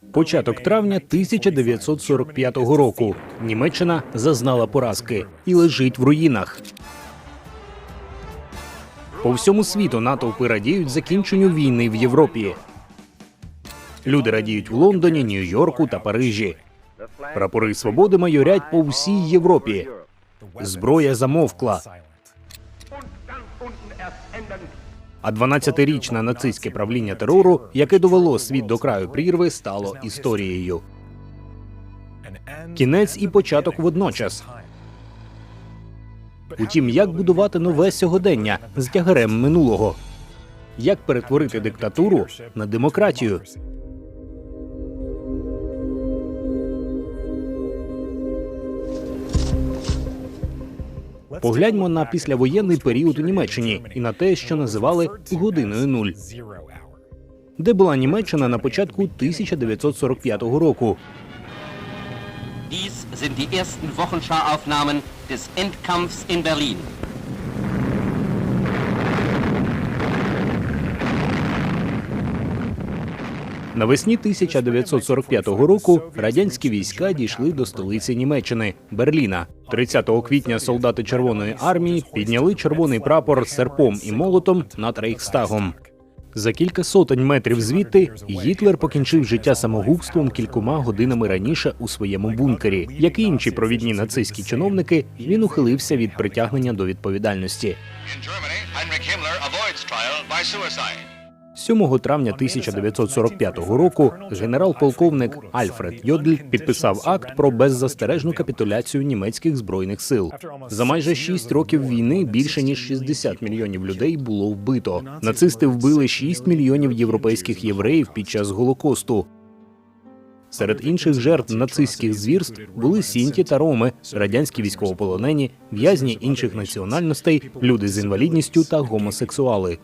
Початок травня 1945 року. Німеччина зазнала поразки і лежить в руїнах. По всьому світу натовпи радіють закінченню війни в Європі. Люди радіють в Лондоні, Нью-Йорку та Парижі. Прапори свободи майорять по всій Європі. Зброя замовкла. А 12-річне нацистське правління терору, яке довело світ до краю прірви, стало історією. Кінець і початок водночас. Утім, як будувати нове сьогодення з тягарем минулого? Як перетворити диктатуру на демократію? Погляньмо на післявоєнний період у Німеччині і на те, що називали годиною нуль. Де була Німеччина на початку 1945 року? Dies sind die ersten Wochenschauaufnahmen des Endkampfs in Berlin. Навесні 1945 року радянські війська дійшли до столиці Німеччини Берліна. 30 квітня солдати Червоної армії підняли червоний прапор з серпом і молотом над Рейхстагом. За кілька сотень метрів звідти Гітлер покінчив життя самогубством кількома годинами раніше у своєму бункері. Як і інші провідні нацистські чиновники, він ухилився від притягнення до відповідальності. In Germany, Heinrich Himmler avoids trial 7 травня 1945 року генерал-полковник Альфред Йодль підписав акт про беззастережну капітуляцію німецьких збройних сил. За майже 6 років війни більше ніж 60 мільйонів людей було вбито. Нацисти вбили 6 мільйонів європейських євреїв під час голокосту. Серед інших жертв нацистських звірств були сінті та роми, радянські військовополонені, в'язні інших національностей, люди з інвалідністю та гомосексуали.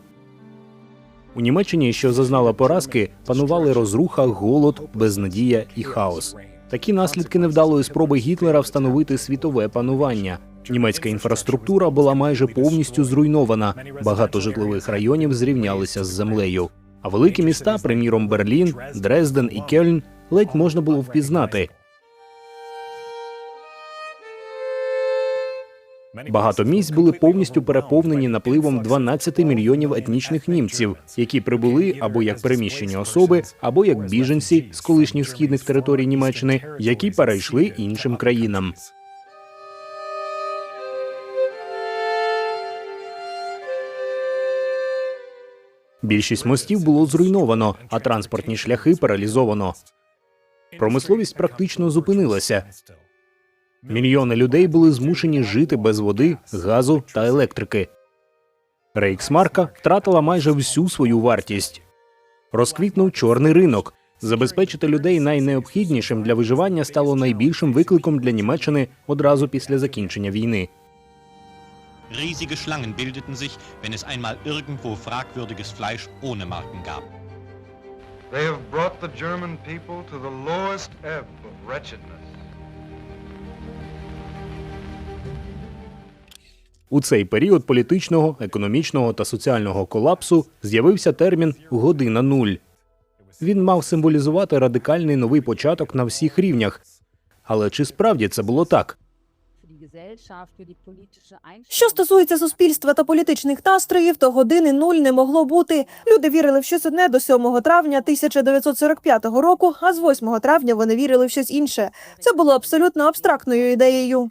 У Німеччині, що зазнала поразки, панували розруха, голод, безнадія і хаос. Такі наслідки невдалої спроби Гітлера встановити світове панування. Німецька інфраструктура була майже повністю зруйнована. Багато житлових районів зрівнялися з землею. А великі міста, приміром Берлін, Дрезден і Кельн, ледь можна було впізнати. Багато місць були повністю переповнені напливом 12 мільйонів етнічних німців, які прибули або як переміщені особи, або як біженці з колишніх східних територій Німеччини, які перейшли іншим країнам. Більшість мостів було зруйновано, а транспортні шляхи паралізовано. Промисловість практично зупинилася. Мільйони людей були змушені жити без води, газу та електрики. Рейксмарка втратила майже всю свою вартість. Розквітнув чорний ринок. Забезпечити людей найнеобхіднішим для виживання стало найбільшим викликом для Німеччини одразу після закінчення війни. Riesige Schlangen bildeten sich, wenn es einmal irgendwo fragwürdiges Fleisch ohne Marken gab. They have brought the German people to the lowest ebb of wretchedness. У цей період політичного, економічного та соціального колапсу з'явився термін година нуль. Він мав символізувати радикальний новий початок на всіх рівнях. Але чи справді це було так? Що стосується суспільства та політичних настроїв, то години нуль не могло бути. Люди вірили в щось одне до 7 травня 1945 року, а з 8 травня вони вірили в щось інше. Це було абсолютно абстрактною ідеєю.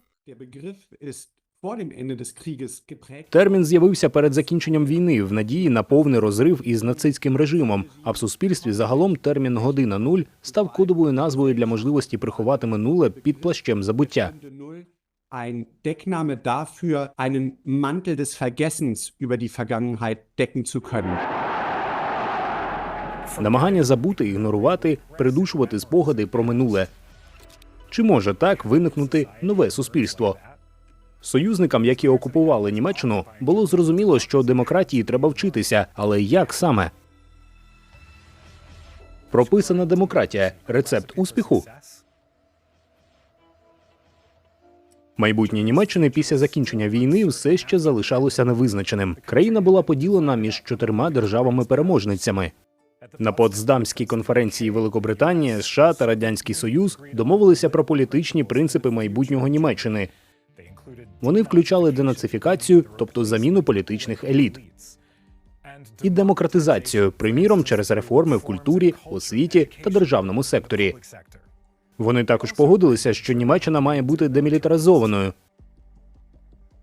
Термін з'явився перед закінченням війни в надії на повний розрив із нацистським режимом. А в суспільстві загалом термін година нуль став кодовою назвою для можливості приховати минуле під плащем забуття. Ein Deckname dafür, einen Mantel des Vergessens über die Vergangenheit decken zu können. Намагання забути, ігнорувати, придушувати спогади про минуле. Чи може так виникнути нове суспільство? Союзникам, які окупували Німеччину, було зрозуміло, що демократії треба вчитися, але як саме? Прописана демократія рецепт успіху. Майбутнє Німеччини після закінчення війни все ще залишалося невизначеним. Країна була поділена між чотирма державами-переможницями. На Потсдамській конференції Великобританія, США та Радянський Союз домовилися про політичні принципи майбутнього Німеччини. Вони включали денацифікацію, тобто заміну політичних еліт, і демократизацію, приміром через реформи в культурі, освіті та державному секторі. Вони також погодилися, що Німеччина має бути демілітаризованою.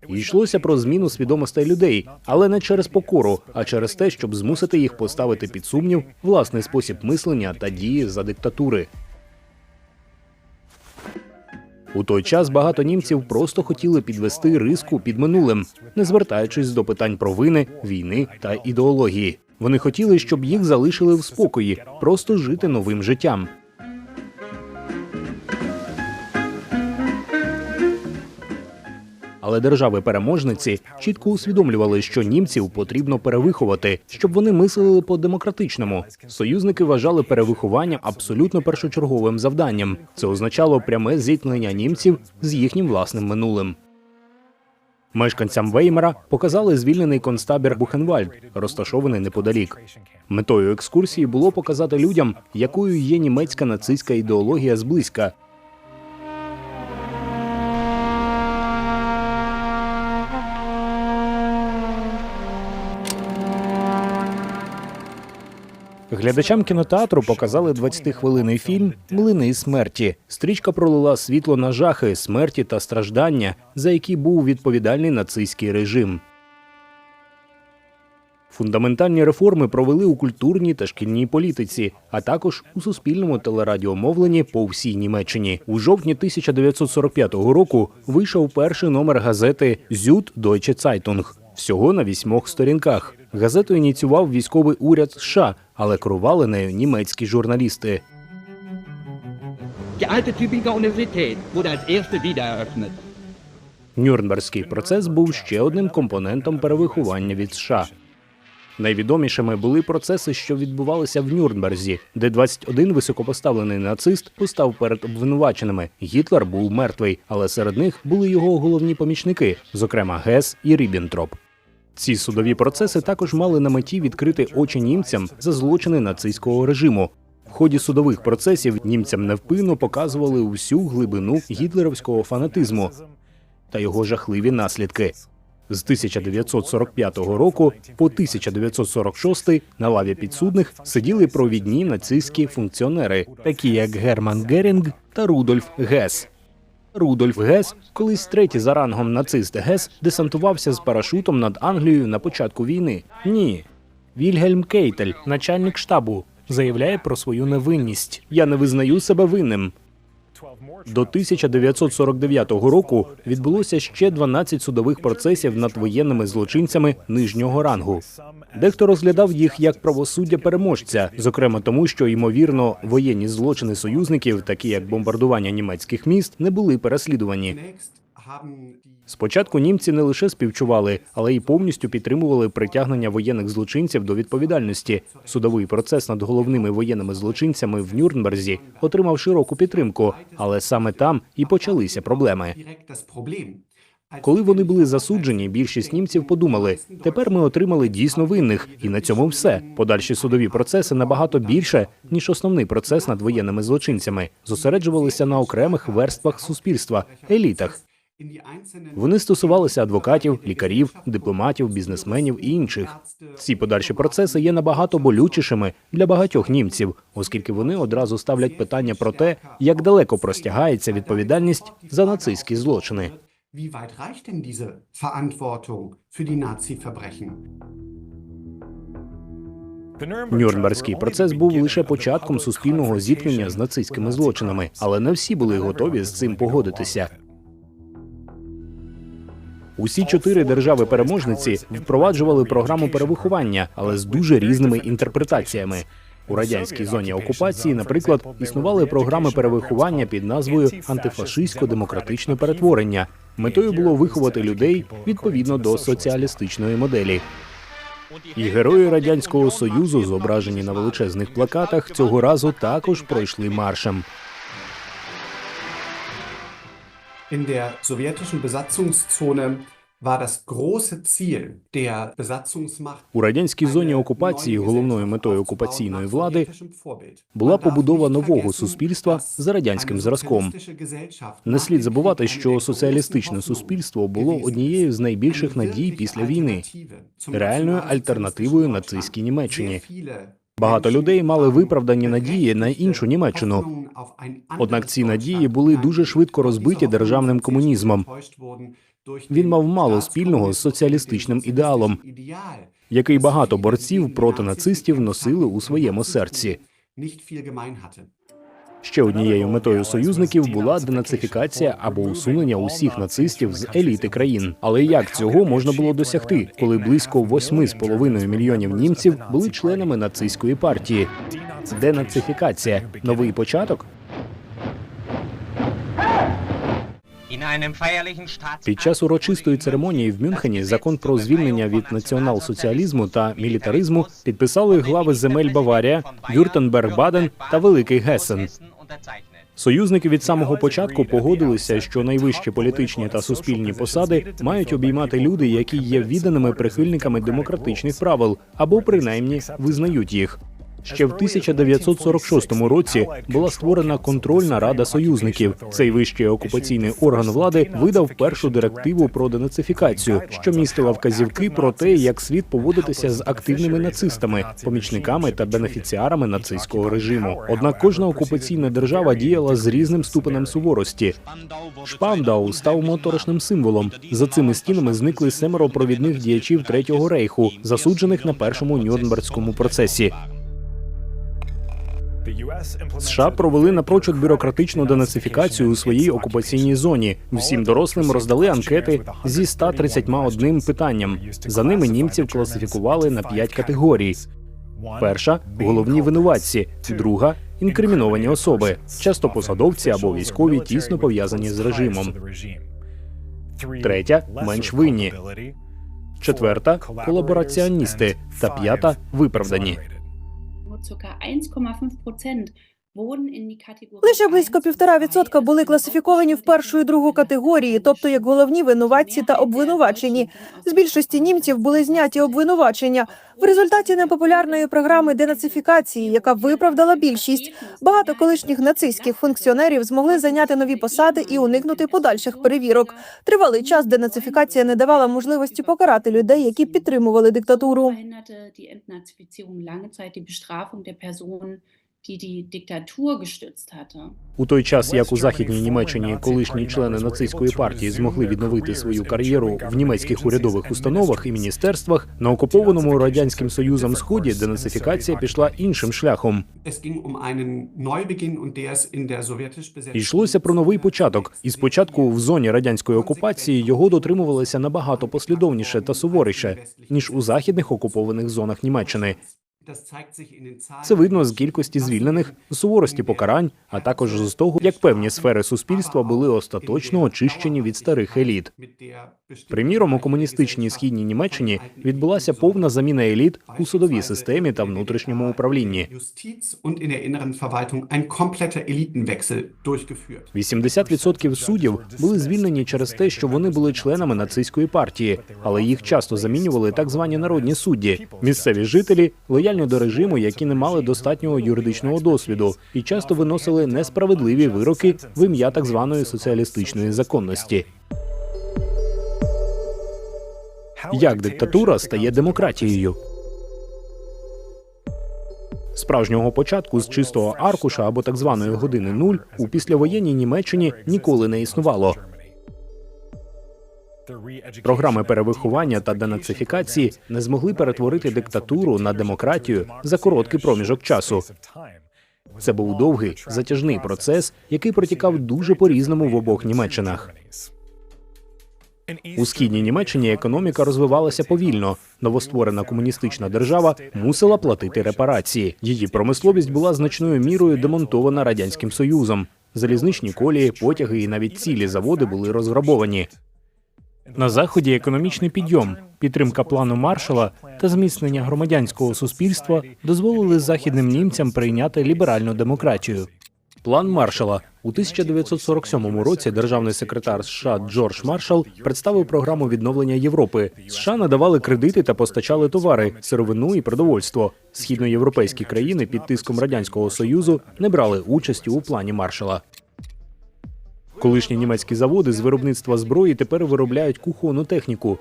Йшлося про зміну свідомостей людей, але не через покору, а через те, щоб змусити їх поставити під сумнів власний спосіб мислення та дії за диктатури. У той час багато німців просто хотіли підвести риску під минулим, не звертаючись до питань провини, війни та ідеології. Вони хотіли, щоб їх залишили в спокої, просто жити новим життям. Але держави-переможниці чітко усвідомлювали, що німців потрібно перевиховати, щоб вони мислили по-демократичному. Союзники вважали перевиховання абсолютно першочерговим завданням. Це означало пряме зіткнення німців з їхнім власним минулим. Мешканцям Веймара показали звільнений концтабір Бухенвальд, розташований неподалік. Метою екскурсії було показати людям, якою є німецька нацистська ідеологія зблизька, Глядачам кінотеатру показали 20-хвилинний фільм Млини смерті. Стрічка пролила світло на жахи, смерті та страждання, за які був відповідальний нацистський режим. Фундаментальні реформи провели у культурній та шкільній політиці, а також у суспільному телерадіомовленні по всій Німеччині. У жовтні 1945 року вийшов перший номер газети «Зют Deutsche Zeitung» всього на вісьмох сторінках. Газету ініціював військовий уряд США, але керували нею німецькі журналісти. Die alte Tübinger Universität wurde als erste wiedereröffnet. Нюрнберзький процес був ще одним компонентом перевиховання від США. Найвідомішими були процеси, що відбувалися в Нюрнберзі, де 21 високопоставлений нацист постав перед обвинуваченими. Гітлер був мертвий, але серед них були його головні помічники, зокрема Гес і Ріббентроп. Ці судові процеси також мали на меті відкрити очі німцям за злочини нацистського режиму. В ході судових процесів німцям невпинно показували усю глибину гітлерівського фанатизму та його жахливі наслідки. З 1945 року по 1946 на лаві підсудних сиділи провідні нацистські функціонери, такі як Герман Герінг та Рудольф Гес. Рудольф Гес, колись третій за рангом нацист Гес, десантувався з парашутом над Англією на початку війни. Ні. Вільгельм Кейтель, начальник штабу, заявляє про свою невинність. Я не визнаю себе винним. До 1949 року відбулося ще 12 судових процесів над воєнними злочинцями нижнього рангу. Дехто розглядав їх як правосуддя переможця, зокрема тому, що ймовірно воєнні злочини союзників, такі як бомбардування німецьких міст, не були переслідувані. Спочатку німці не лише співчували, але й повністю підтримували притягнення воєнних злочинців до відповідальності. Судовий процес над головними воєнними злочинцями в Нюрнберзі отримав широку підтримку, але саме там і почалися проблеми. Коли вони були засуджені, більшість німців подумали: тепер ми отримали дійсно винних, і на цьому все. Подальші судові процеси набагато більше ніж основний процес над воєнними злочинцями, зосереджувалися на окремих верствах суспільства, елітах. Вони стосувалися адвокатів, лікарів, дипломатів, бізнесменів і інших. Ці подальші процеси є набагато болючішими для багатьох німців, оскільки вони одразу ставлять питання про те, як далеко простягається відповідальність за нацистські злочини. Нюрнберзький процес був лише початком суспільного зіткнення з нацистськими злочинами, але не всі були готові з цим погодитися. Усі чотири держави-переможниці впроваджували програму перевиховання, але з дуже різними інтерпретаціями. У радянській зоні окупації, наприклад, існували програми перевиховання під назвою антифашистсько-демократичне перетворення. Метою було виховати людей відповідно до соціалістичної моделі. І герої радянського союзу, зображені на величезних плакатах, цього разу також пройшли маршем. In der sowjetischen Besatzungszone У радянській зоні окупації головною метою окупаційної влади була побудова нового суспільства за радянським зразком. Не слід забувати, що соціалістичне суспільство було однією з найбільших надій після війни, реальною альтернативою нацистській Німеччині. Багато людей мали виправдані надії на іншу Німеччину. Однак ці надії були дуже швидко розбиті державним комунізмом. Він мав мало спільного з соціалістичним ідеалом, який багато борців проти нацистів носили у своєму серці. Ще однією метою союзників була денацифікація або усунення усіх нацистів з еліти країн. Але як цього можна було досягти, коли близько 8,5 мільйонів німців були членами нацистської партії? Денацифікація новий початок. Під час урочистої церемонії в Мюнхені закон про звільнення від націонал-соціалізму та мілітаризму підписали глави земель Баварія, Вюртенберг, Баден та Великий Гесен. Союзники від самого початку погодилися, що найвищі політичні та суспільні посади мають обіймати люди, які є відданими прихильниками демократичних правил або принаймні визнають їх. Ще в 1946 році була створена контрольна рада союзників. Цей вищий окупаційний орган влади видав першу директиву про денацифікацію, що містила вказівки про те, як слід поводитися з активними нацистами, помічниками та бенефіціарами нацистського режиму. Однак кожна окупаційна держава діяла з різним ступенем суворості. Шпандау став моторошним символом. За цими стінами зникли семеро провідних діячів третього рейху, засуджених на першому Нюрнбергському процесі. США провели напрочуд бюрократичну денацифікацію у своїй окупаційній зоні. Всім дорослим роздали анкети зі 131 питанням. За ними німців класифікували на п'ять категорій. Перша головні винуватці, друга інкриміновані особи, часто посадовці або військові тісно пов'язані з режимом. Третя менш винні. Четверта колабораціоністи та п'ята виправдані. ca. 1,5 Prozent Лише близько півтора відсотка були класифіковані в першу і другу категорії, тобто як головні винуватці та обвинувачені. З більшості німців були зняті обвинувачення в результаті непопулярної програми денацифікації, яка виправдала більшість. Багато колишніх нацистських функціонерів змогли зайняти нові посади і уникнути подальших перевірок. Тривалий час денацифікація не давала можливості покарати людей, які підтримували диктатуру. Die die Bestrafung der Personen, die die Diktatur gestützt hatte. У той час, як у західній Німеччині колишні члени нацистської партії змогли відновити свою кар'єру в німецьких урядових установах і міністерствах, на окупованому радянським союзом сході денацифікація пішла іншим шляхом. Йшлося про новий початок, і спочатку в зоні радянської окупації його дотримувалися набагато послідовніше та суворіше ніж у західних окупованих зонах Німеччини. Це видно з кількості звільнених, з суворості покарань, а також з того, як певні сфери суспільства були остаточно очищені від старих еліт. Приміром, у комуністичній східній Німеччині відбулася повна заміна еліт у судовій системі та внутрішньому управлінні. 80% суддів були звільнені через те, що вони були членами нацистської партії, але їх часто замінювали так звані народні судді, місцеві жителі, лояльні до режиму, які не мали достатнього юридичного досвіду, і часто виносили несправедливі вироки в ім'я так званої соціалістичної законності. Як диктатура стає демократією? Справжнього початку з чистого аркуша або так званої години нуль у післявоєнній Німеччині ніколи не існувало. Програми перевиховання та денацифікації не змогли перетворити диктатуру на демократію за короткий проміжок часу. Це був довгий затяжний процес, який протікав дуже по різному в обох Німеччинах. У східній Німеччині економіка розвивалася повільно. Новостворена комуністична держава мусила платити репарації. Її промисловість була значною мірою демонтована радянським союзом. Залізничні колії, потяги і навіть цілі заводи були розграбовані. На заході економічний підйом, підтримка плану маршала та зміцнення громадянського суспільства дозволили західним німцям прийняти ліберальну демократію. План маршала У 1947 році державний секретар США Джордж Маршалл представив програму відновлення Європи. США надавали кредити та постачали товари, сировину і продовольство. Східноєвропейські країни під тиском радянського союзу не брали участі у плані Маршала. Колишні німецькі заводи з виробництва зброї тепер виробляють кухонну техніку.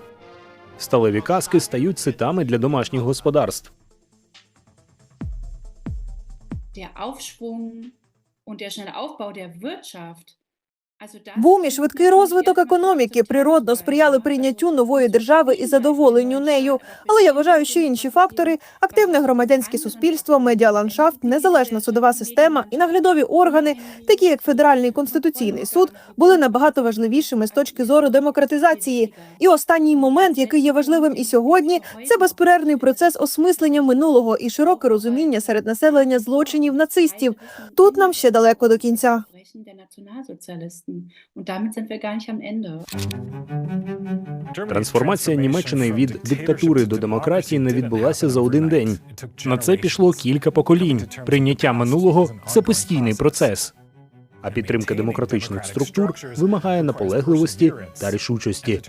Сталеві каски стають ситами для домашніх господарств. Der Aufschwung und der schnelle Aufbau der Wirtschaft. Бум і швидкий розвиток економіки природно сприяли прийняттю нової держави і задоволенню нею. Але я вважаю, що інші фактори активне громадянське суспільство, медіаландшафт, незалежна судова система і наглядові органи, такі як Федеральний конституційний суд, були набагато важливішими з точки зору демократизації. І останній момент, який є важливим і сьогодні, це безперервний процес осмислення минулого і широке розуміння серед населення злочинів нацистів. Тут нам ще далеко до кінця. Verbrechen der Nationalsozialisten. Und damit sind wir gar nicht am Ende. Трансформація Німеччини від диктатури до демократії не відбулася за один день. На це пішло кілька поколінь. Прийняття минулого це постійний процес. А підтримка демократичних структур вимагає наполегливості та рішучості.